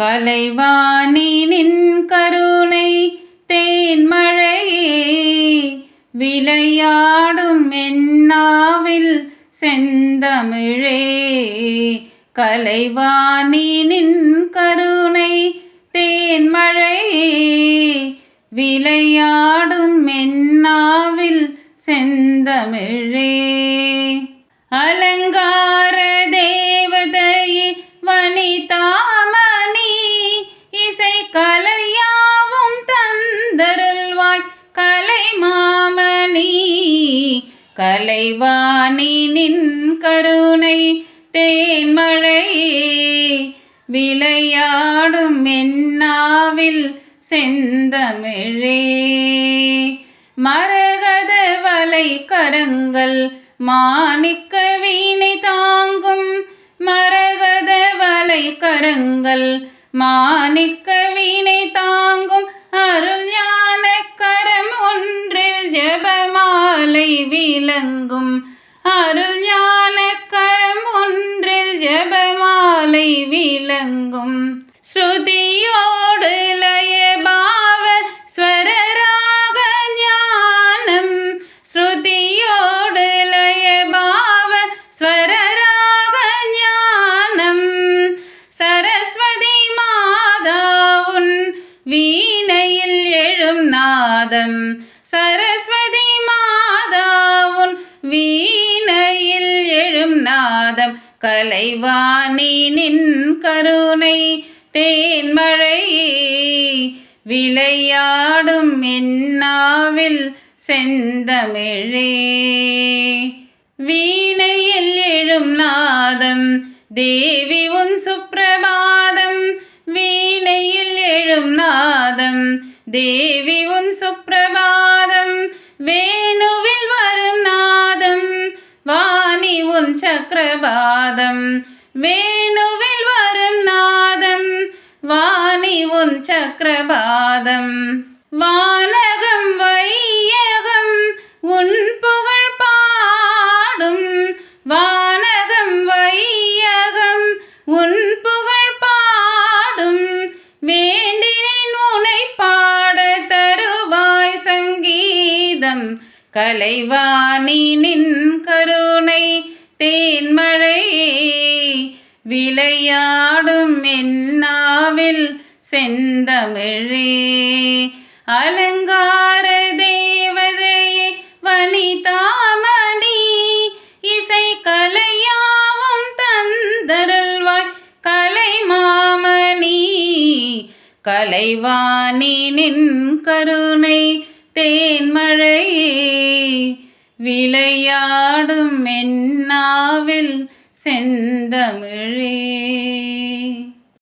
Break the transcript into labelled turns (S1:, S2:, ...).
S1: கலைவாணி நின் கருணை தேன்மழையே விளையாடும் என்னாவில் செந்தமிழே. கலைவாணி நின் கருணை தேன்மழையே விளையாடும் என்னாவில் செந்தமிழே. அலங்க கலைவாணி நின் கருணை தேன்மழையே விளையாடும் என்னாவில் செந்தமிழே. மரகத வலை கரங்கள் மாணிக்க வீணை தாங்கும் மரகத வலை கரங்கள் மாணிக்க வீணை தாங்கும் ஜெபமாலை விளங்கும் அருள் ஞான கரம் ஒன்றில் ஜெபமாலை விளங்கும் ஸ்ருதியோடு லயபாவ ஸ்வரராக ஞானம் ஸ்ருதியோடு லயபாவ ஸ்வரராக ஞானம் சரஸ்வதி மாதாவுன் வீணையில் எழும் நாதம் சரஸ்வதி மாதாவுன் வீணையில் எழும் நாதம் கலைவாணி நின் கருணை தேன்மழையே விளையாடும் என்னாவில் செந்தமிழே. வீணையில் எழும் நாதம் தேவி உன் சுப்பிரபாதம். வீணையில் எழும் நாதம் தேவி உன் சுப்பிரபாதம் சக்கரபாதம். வேணுவில் வரும் நாதம் வாணி உன் சக்கரபாதம். வானகம் வையகம் உன் புகழ் பாடும். வானகம் வையகம் உன் புகழ் பாடும். வேண்டினேன் உனை பாட தருவாய் சங்கீதம். கலைவாணி நின் கரு தேன்மழை விளையாடும் என்னாவில் செந்தமிழே. அலங்கார தேவதையே வனிதாமணி இசை கலையாவும் தந்தருள்வாய் கலை மாமணி. கலைவாணி நின் கருணை தேன்மழையே விளையாடும் மென்னாவில் செந்தமிழே.